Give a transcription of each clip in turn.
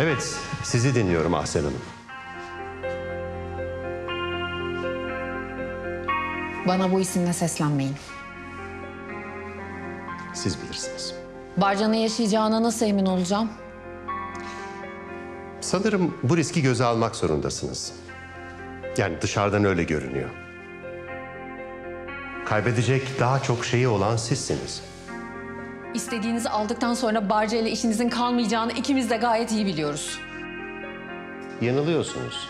Evet, sizi dinliyorum Ahsen Hanım. Bana bu isimle seslenmeyin. Siz bilirsiniz. Barcan'ın yaşayacağına nasıl emin olacağım? Sanırım bu riski göze almak zorundasınız. Yani dışarıdan öyle görünüyor. Kaybedecek daha çok şeyi olan sizsiniz. İstediğinizi aldıktan sonra Barca ile işinizin kalmayacağını ikimiz de gayet iyi biliyoruz. Yanılıyorsunuz.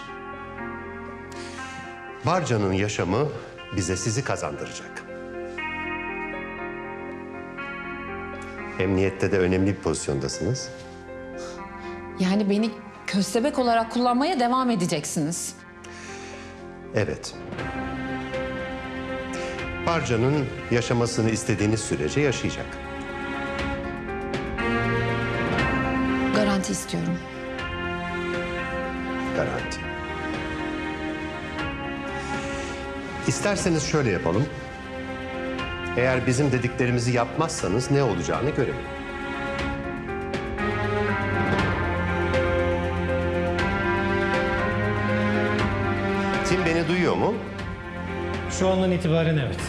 Barca'nın yaşamı bize sizi kazandıracak. Emniyette de önemli bir pozisyondasınız. Yani beni köstebek olarak kullanmaya devam edeceksiniz. Evet. Barca'nın yaşamasını istediğiniz sürece yaşayacak. Garanti istiyorum. Garanti. İsterseniz şöyle yapalım. Eğer bizim dediklerimizi yapmazsanız ne olacağını görelim. Tim beni duyuyor mu? Şu andan itibaren evet.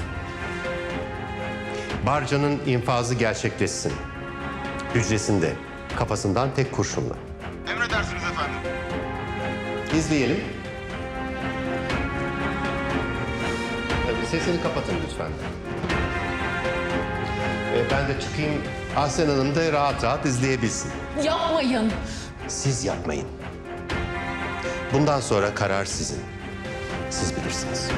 Barca'nın infazı gerçekleşsin. Hücresinde, kafasından tek kurşunla. Emredersiniz efendim. İzleyelim. Tabii sesini kapatın lütfen. Ee, ben de çıkayım. Ahsen Hanım da rahat rahat izleyebilsin. Yapmayın. Siz yapmayın. Bundan sonra karar sizin. Siz bilirsiniz.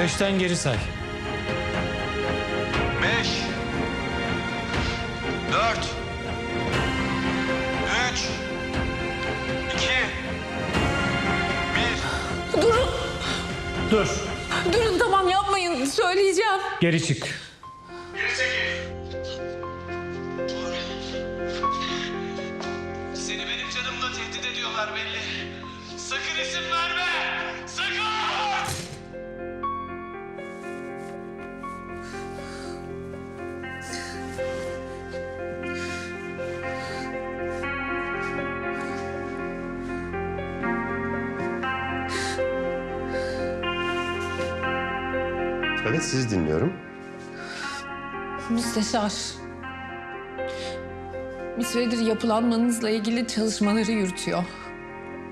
Beşten geri say. Beş. Dört. Üç. iki, Bir. Durun. Dur. Durun tamam yapmayın. Söyleyeceğim. Geri çık. Geri çekil. Seni benim canımla tehdit ediyorlar belli. Sakın isim verme. Sakın. Evet sizi dinliyorum. Müsteşar. Bir süredir yapılanmanızla ilgili çalışmaları yürütüyor.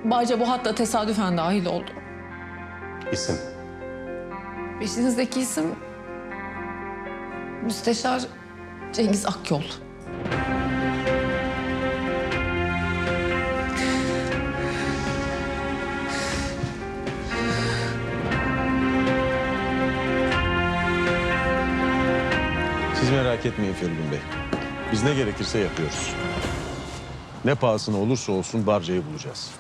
Barca bu hatta tesadüfen dahil oldu. İsim. Peşinizdeki isim Müsteşar Cengiz Akyol. Siz merak etmeyin Feridun Bey. Biz ne gerekirse yapıyoruz. Ne pahasına olursa olsun Barca'yı bulacağız.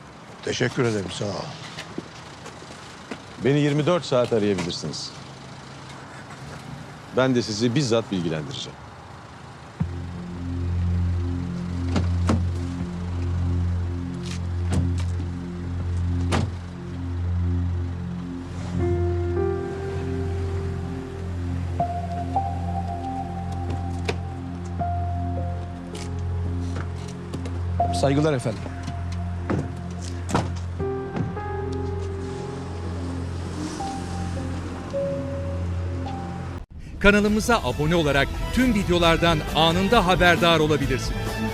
Teşekkür ederim sağ ol. Beni 24 saat arayabilirsiniz. Ben de sizi bizzat bilgilendireceğim. Saygılar efendim. Kanalımıza abone olarak tüm videolardan anında haberdar olabilirsiniz.